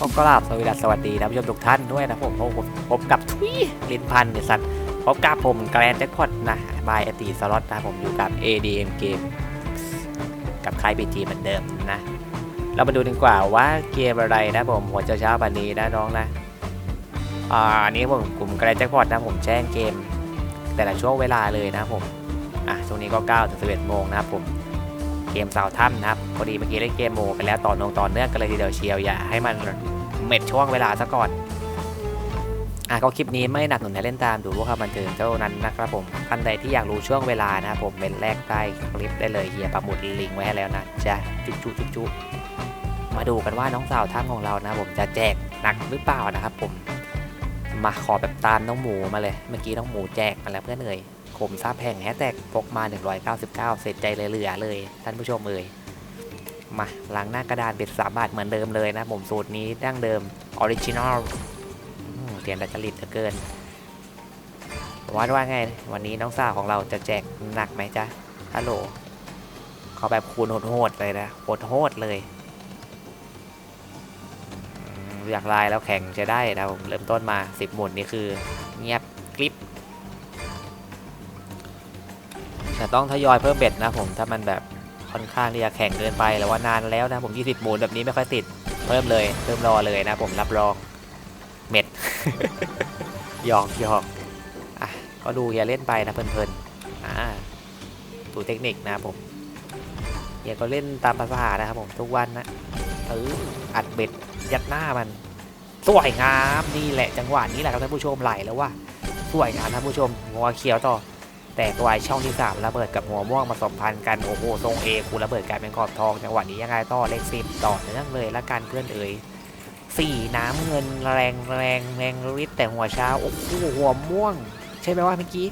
ก็กราบสวัสดีสวัสดีท่านผู้ชมทุกท่านด้วยนะผมผมพบกับทุยลินพันธ์เนี่ยสัตว์พบกับผมแกรนแจ็คพอตนะบายอติสล็อตนะผมอยู่กับ ADM เกมกับค่าย BG เหมือนเดิมนะ เรามาดูดีกว่าว่าเกมอะไรนะผมหัวเช้าเช้าวันนี้นะน้องนะอ่าอันนี้ผมกลุ่มแกรนแจ็คพอตนะผมแจ้งเกม แต่ละช่วงเวลาเลยนะผมอะช่วงนี้ก็9ถึง11โมงนะครับผม เกมเสาถ้ำนะครับพอดีเมื่อกี้เล่นเกมโมไปแล้วต่อนงต่อเนื่องกันเลยทีเดียวเชียวอย่าให้มันเม็ดช่วงเวลาซะก่อนอะก็คลิปนี้ไม่หนักหนุนให้เล่นตามดูพวกเขาบันเทิงเท่านั้นนะครับผมท่านใดที่อยากรู้ช่วงเวลานะครับผมเป็นแรกใต้คลิปได้เลยเฮียปักหมุดลิงไว้ให้แล้วนะจะจุ๊จุ๊จุ๊จุ๊มาดูกันว่าน้องสาวถ้ำของเรานะผมจะแจกหนักหรือเปล่านะครับผมมาขอแบบตามน้องหมูมาเลย เมื่อกี้น้องหมูแจกมาแล้วเพื่อนเอ่ย มทราบแห่งแฮชแท็กพกมา 199 เสร็จใจเลยเหลือเลย ท่านผู้ชมเอ่ยมาล้างหน้ากระดานเบ็ดสามบาทเหมือนเดิมเลยนะผมสูตรนี้ดั้งเดิมออริจินอลเตียนดัจริตเหลือเกินวัดว่าไง วันนี้น้องสาวของเราจะแจกหนักไหมจ๊ะฮัลโหลเขาแบบคูณโหดๆเลยนะโหดโหดๆเลย อยากลายแล้วแข่งจะได้นะผมเริ่มต้นมา 10 หมุนนี่คือ เงียบกริบ ต้องทยอยเพิ่มเบ็ดนะผมถ้ามันแบบค่อนข้างที่จะแข่งเกินไปหรือว่านานแล้วนะผม 20หมุนแบบนี้ไม่ค่อยติดเพิ่มเลยเพิ่มรอเลยนะผมรับรองเม็ดหยอกหยอกอะก็ดูอย่าเล่นไปนะเพลินๆอ่าดูเทคนิคนะผมอย่าก็เล่นตามภาษานะครับผมทุกวันนะเอออัดเบ็ดยัดหน้ามันสวยงามนี่แหละจังหวะนี้แหละครับท่านผู้ชมไหลแล้วว่าสวยงามท่านผู้ชมหัวเขียวต่อ แต่กวายช่องที่ 3 ระเบิดกับหัวม่วงมาสมพันธ์กัน โอ้โห ทรงเอคูระเบิดกลายเป็นขอบทอง จังหวะนี้ยังไงต่อเลขสิบต่อเนื่องเลยละกันเพื่อนเอ๋ยสี่น้ำเงินแรงแรงแรงฤทธิ์แต่หัวเช้าโอ้โหหัวม่วง ใช่ไหมว่าเมื่อกี้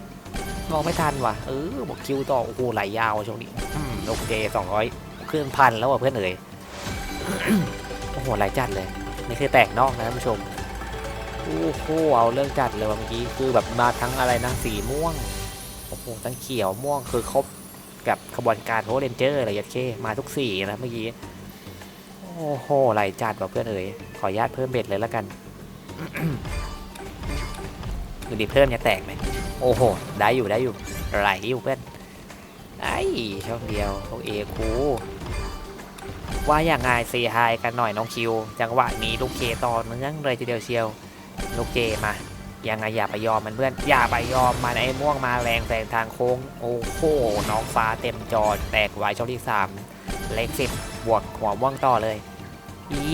มองไม่ทันว่ะเออบอกคิวต่อโอ้โหไหลยาวช่วงนี้อืมโอเคสองร้อยเครื่องพันแล้วว่ะเพื่อนเอ๋ยโอ้โหไหลจัดเลยนี่คือแตกนอกนะท่านผู้ชมโอ้โหเอาเรื่องจัดเลยเมื่อกี้คือแบบมาทั้งอะไรนะสีม่วง โอ้โหทั้งเขียวม่วงคือครบกับขบวนการโฮเรนเจอร์อะไรยัดเคมาทุกสีนะเมื่อกี้ โอ้โหไหลจัดว่ะเพื่อนเอ๋ยขออนุญาตเพิ่มเบ็ดเลยแล้วกันดูดิเพิ่มจะแตกไหมโอ้โห ได้อยู่ได้อยู่ไหลอยู่เพื่อนไอ้ช่องเดียวโอเอคูว่าอย่างไงเซฮายกันหน่อยน้องคิว จังหวะนี้ลูกเกต่อเนื่องเลยทีเดียวเชียว ลูกเจมา ยังไงอย่าไปยอมมันเพื่อน อย่าไปยอมมันไอ้ม่วงมาแรงแซงทางโค้ง โอ้โหน้องฟ้าเต็มจอแตกไวช่องที่ 3 เลขสิบบวกหัวม่วงต่อเลย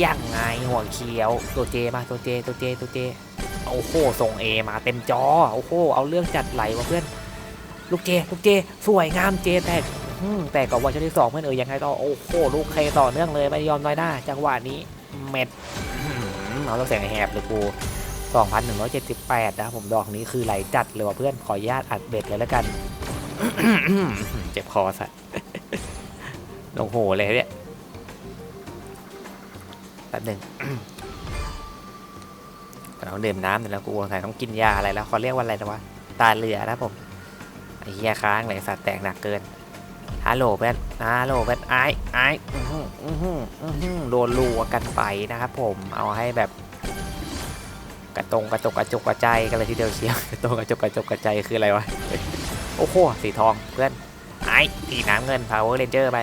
ยังไงหัวเขียวตัวเจมาตัวเจตัวเจตัวเจโอ้โหส่งเอมาเต็มจอโอ้โหเอาเรื่องจัดไหลวะเพื่อน ลูกเจลูกเจสวยงามเจแตกแต่กับวันช่องที่สองเพื่อนเอ๋ยยังไงต่อโอ้โหลูกเคต่อเนื่องเลยไม่ยอมน้อยหน้าจังหวะนี้เม็ดเอาต้องเสียงแหบเลยกู 2,178 นะผมดอกนี้คือไหลจัดเลยว่ะเพื่อนขออนุญาตอัดเบ็ดเลยแล้วกัน เจ็บคอสัตว์ลงโหเลยเนี่ยแป๊บหนึ่งเราดื่มน้ำเดี๋ยแล้วกูสงสัยต้องกินยาอะไรแล้วเขาเรียกว่าอะไรนะวะตาเหลือนะผมไอ้เหี้ยค้างเลสัตว์แตกหนักเกินฮัลโหลเพื่อนฮัลโหลเพื่อนไอ้ไอ้อื้อหืออื้อหืออื้อหือโดนลูกันไปนะครับผมเอาให้แบบ กระตรงกระจกกระจกกระจายกันเลยทีเดียวเชียวกระตรงกระจกกระจกกระจายคืออะไรวะโอ้โหสีทองเพื่อนไอ้สีน้ำเงิน power ranger ไป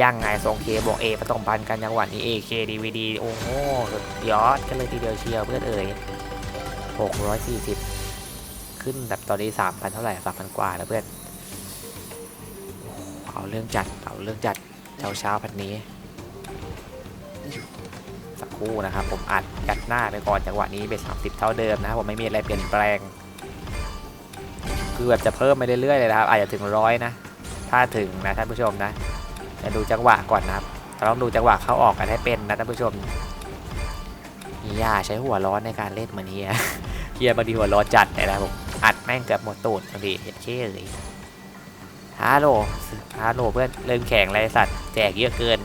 ย่างไงทรงเคบอกเอผสมพันธ์กันจังหวะนี้ AK DVD โอ้โหสุดยอดกันเลยทีเดียวเชียวเพื่อนเอ๋ย640 ขึ้นแบบตอนนี้3,000เท่าไหร่3,000กว่าแล้วเพื่อนเอาเรื่องจัดเอาเรื่องจัดเช้าเช้าพันนี้ คู่นะครับ ผมอัดกัดหน้าไปก่อนจังหวะนี้เป็น30เท่าเดิมนะครับผมไม่มีอะไรเปลี่ยนแปลง คือแบบจะเพิ่มไปเรื่อยๆเลยนะครับ อาจจะถึงร้อยนะ ถ้าถึงนะท่านผู้ชมนะจะดูจังหวะก่อนนะครับต้องดูจังหวะเข้าออกกันให้เป็นนะท่านผู้ชมอย่าใช้หัวร้อนในการเล่นมือนเฮียเฮียบางทีหัวร้อจัดเลยนะผมอัดแม่งเกือบหมดตูดบางทีเห็นเช่เลยฮัลโหลฮัลโหลเพื่อนเริ่มแข่งไรสัตว์แจกเยอะเกิน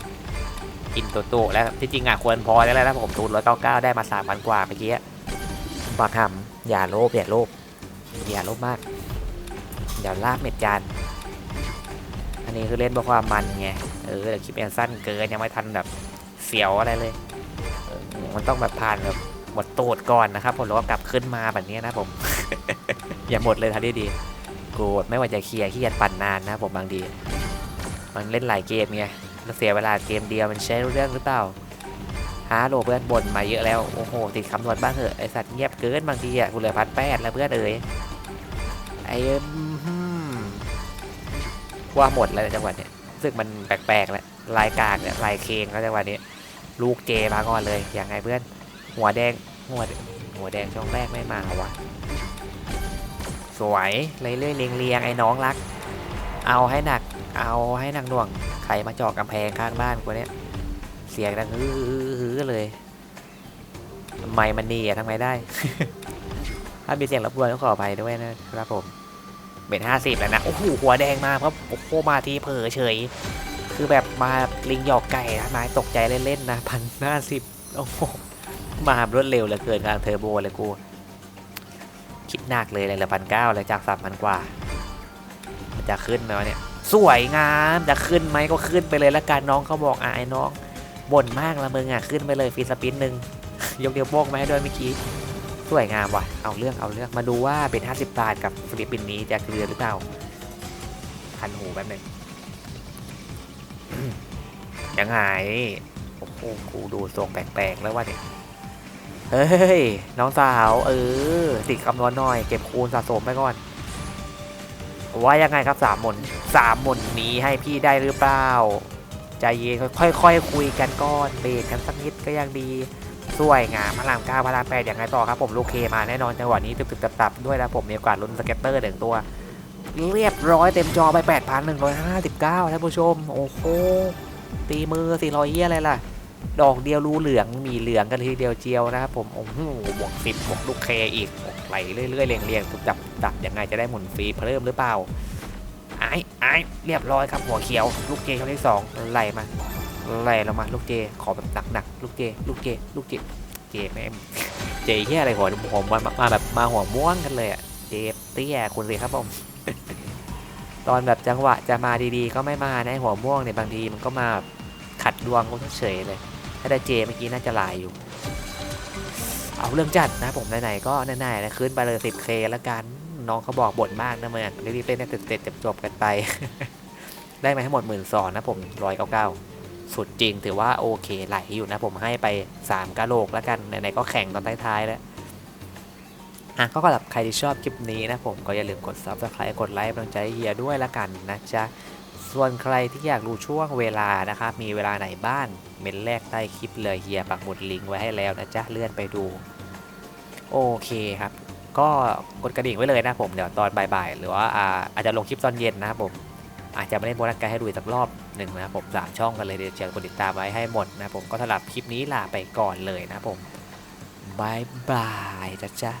กินตัวโตแล้วที่จริงอะควรพอแล้วแหละนะผมตูนร้อยเก้าเก้าได้มาสามพันกว่าเมื่อกี้บักหำอย่าโลภอย่าโลภอย่าโลภมากเดี๋ยวลาบเม็ดจานอันนี้คือเล่นเพื่อความมันไงเออแต่คลิปยังสั้นเกินยังไม่ทันแบบเสียวอะไรเลยเออมันต้องแบบผ่านแบบหมดโตดก่อนนะครับผมแล้วก็กลับขึ้นมาแบบนี้นะผม อย่าหมดเลยทันทีดีโกรธไม่ว่าจะเคลียร์ขี้เกียจปั่นนานนะผมบางทีมันเล่นหลายเกมไง เสียเวลาเกมเดียวมันใช้เรื่องหรือเปล่าฮาโลเพื่อนบ่นมาเยอะแล้ว โอ้โห ติดคำนวณบ้างเหอะไอสัตว์เงียบเกินบางทีอะกูเหลือพันแปดแล้วเพื่อนเอ๋ยไอ้อืมว่าหมดแล้วจังหวะเนี้ยรู้สึกมันแปลกๆแล้วลายกากเนี่ยลายเคงแล้วจังหวะนี้ ลูกเจมาก่อนเลยยังไงเพื่อน หัวแดงหัวหัวแดงช่องแรกไม่มาวะสวยเลื่อยๆเรียงเรียงๆไอ้น้องรัก เอาให้หนัก เอาให้นักหน่วงใครมาเจาะกำแพงข้างบ้านกูเนี่ยเสียงดังฮือเลยทำไมมันนี่อะทำไมได้ ถ้ามีเสียงรบกวนก็ขออภัยด้วยนะครับผมเบ็ดห้าสิบแล้วนะโอ้โหหัวแดงมาครับโอ้โหมาทีเผลอเฉย คือแบบมาลิงหยอกไก่นะนายตกใจเล่นๆนะพันห้าสิบโอ้โหมาแบบรวดเร็วเหลือเกินกลางเทอร์โบเลยกูคิดหนักเลยเลยละพันเก้าเลยจากสามพันกว่า มันจะขึ้นไหมวะเนี่ย สวยงามจะขึ้นไหมก็ขึ้นไปเลยละกันน้องเขาบอกอะไอ้น้องบ่นมากละมึงอะขึ้นไปเลยฟรีสปินหนึ่งยกเดียวโป้งมาให้ด้วยเมื่อกี้สวยงามว่ะเอาเรื่องเอาเรื่องมาดูว่าเป็น 50 บาทกับฟิลิปปินนี้จะเกลือหรือเปล่าคันหูแป๊บหนึงยังไงโอ้โหกูดูทรงแปลกๆแล้วว่าเนี่ยเฮ้ย น้องสาว เออติดคำนวณหน่อย เก็บคูณสะสมไปก่อน ว่ายังไงครับสามมนสามมนนี้ให้พี่ได้หรือเปล่าใจเย็นค่อยๆคคุยกันก่อนเบรกกันสักนิดก็ยังดีสวยงามพระรามเก้าพระรามแปดอย่างไรต่อครับผมลูกเคมาแน่นอนจังหวะนี้ตึบๆตับๆด้วยนะผมมีโอกาสลุ้นสเก็ตเตอร์หนึ่งตัว เรียบร้อยเต็มจอไป 8,159ท่านผู้ชม โอ้โหตีมือสี่ร้อยเยี่ยอะไรล่ะ ดอกเดียวรูเหลืองมีเหลืองกันทีเดียวเจียวนะครับผม โอ้โหบวกสิบบวกลูกเคอีก ไหลเรื่อยๆเรียงๆตุบจับจับยังไงจะได้หมุนฟรีเพิ่มหรือเปล่าไอ้ไอ้เรียบร้อยครับหัวเขียว ลูกเจช่องที่สองไหลมาไหลลงมาลูกเจขอแบบหนักๆลูกเจ ลูกเจ ลูกเจเจแม่เจเฮียอะไรหัวหัวมามามาแบบมาหัวม่วงกันเลยอะเจเตี้ยคุณสิครับผมตอนแบบจังหวะจะมาดีๆ ก็ไม่มาในหัวม่วงเนี่ยบางทีมันก็มาขัดดวงก็เฉยเลย ถ้าได้เจเมื่อกี้น่าจะลายอยู่ เอาเรื่องจัดนะผมไหนๆก็ไหนๆนะขึ้นไปเลย 10k แล้วกันน้องเขาบอกบ่นมากนะเมือนรีบๆเล่นให้เสร็จๆจบๆกันไป ได้มาทั้งหมดหมื่นสองนะผมร้อยเก้าเก้าสุดจริงถือว่าโอเคไหลอยู่นะผมให้ไป3กะโหลกแล้วกันไหนๆก็แข่งตอนท้ายๆแล้วอะก็สำหรับใครที่ชอบคลิปนี้นะผมก็อย่าลืมกด subscribe กดไลค์กำลังใจเฮียด้วยละกันนะจ๊ะส่วนใครที่อยากรู้ช่วงเวลานะครับมีเวลาไหนบ้างเมนแรกใต้คลิปเลยเฮียปักหมุดลิงก์ไว้ให้แล้วนะจ๊ะเลื่อนไปดู โอเคครับ ก็กดกระดิ่งไว้เลยนะผมเดี๋ยวตอนบ่ายๆ หรือว่าอาอาจจะลงคลิปตอนเย็นนะครับผมอาจจะไม่ได้โบนัสไกด์ให้ดูสักรอบหนึ่งนะครับผมสามช่องกันเลยเดี๋ยวเชิญกดติดตามไว้ให้หมดนะผมก็สำหรับคลิปนี้ลาไปก่อนเลยนะผมบายบายจ้ะจ้ะ